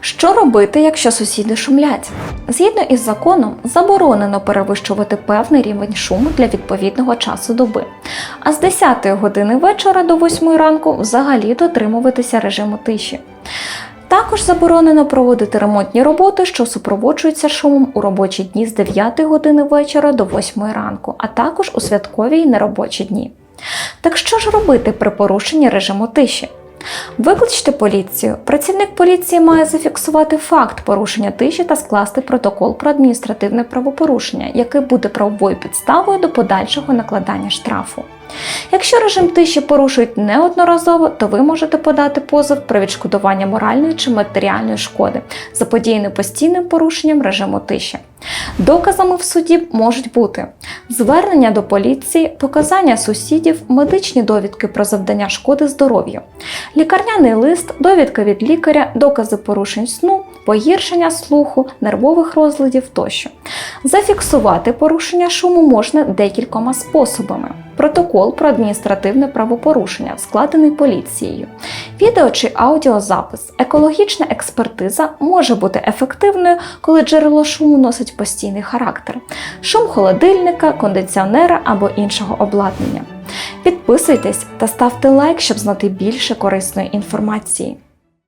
Що робити, якщо сусіди шумлять? Згідно із законом, заборонено перевищувати певний рівень шуму для відповідного часу доби. А з 10 години вечора до 8 ранку взагалі дотримуватися режиму тиші. Також заборонено проводити ремонтні роботи, що супроводжуються шумом у робочі дні з 9 години вечора до 8 ранку, а також у святкові й неробочі дні. Так що ж робити при порушенні режиму тиші? Викличте поліцію. Працівник поліції має зафіксувати факт порушення тиші та скласти протокол про адміністративне правопорушення, який буде правовою підставою до подальшого накладання штрафу. Якщо режим тиші порушують неодноразово, то ви можете подати позов про відшкодування моральної чи матеріальної шкоди, заподіяної постійним порушенням режиму тиші. Доказами в суді можуть бути звернення до поліції, показання сусідів, медичні довідки про завдання шкоди здоров'ю, лікарняний лист, довідка від лікаря, докази порушень сну, погіршення слуху, нервових розладів тощо. Зафіксувати порушення шуму можна декількома способами. Протокол про адміністративне правопорушення, складений поліцією, відео чи аудіозапис, екологічна експертиза може бути ефективною, коли джерело шуму носить постійний характер, шум холодильника, кондиціонера або іншого обладнання. Підписуйтесь та ставте лайк, щоб знати більше корисної інформації.